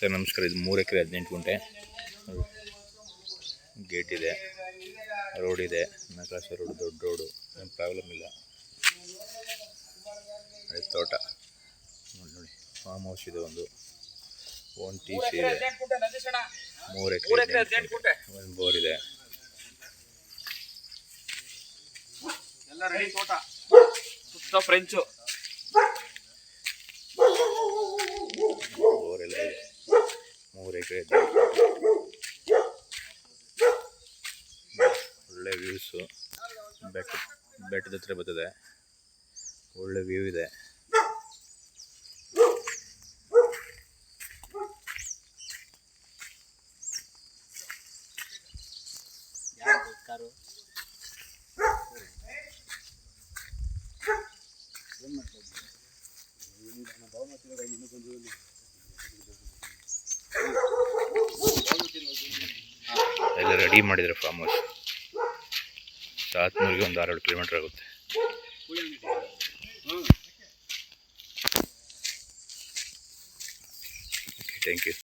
Sir ನಮಸ್ಕಾರ. ಇದು ಮೂರು ಎಕರೆ ಹದಿನೆಂಟು ಗುಂಟೆ. ಗೇಟ್ ಇದೆ ರೋಡ್ ಇದೆ ನಕಾಶ ರೋಡ್ ದೊಡ್ಡ ರೋಡು ಏನು ಪ್ರಾಬ್ಲಮ್ ಇಲ್ಲ. ಅದೇ ತೋಟ. ನೋಡಿ ನೋಡಿ ಫಾರ್ಮ್ ಹೌಸ್ ಇದೆ ಒಂದು. ಒನ್ ಟಿ ಸಿ ಇದೆ. ಮೂರು ಎಕರೆ ಒಂದು ಬೋರ್ ಇದೆ. ಎಲ್ಲ ರೆಡಿ ತೋಟ. ಸುತ್ತ ಫ್ರೆಂಚು ಬೋರ್ ಎಲ್ಲ ಇದೆ ಒಳ್ಳೆ ವ್ಯೂಸು ಬೆಟ್ಟ ಬೆಟ್ಟದ ಹತ್ರ ಬರ್ತದೆ. ಒಳ್ಳೆ ವ್ಯೂ ಇದೆ. ಎಲ್ಲ ರೆಡಿ ಮಾಡಿದ್ದಾರೆ ಫಾರ್ಮ್ ಹೌಸ್ ಸಾತ್ನೂರಿಗೆ ಒಂದು ಆರೇಳು ಕಿಲೋಮೀಟ್ರ್ ಆಗುತ್ತೆ. Thank you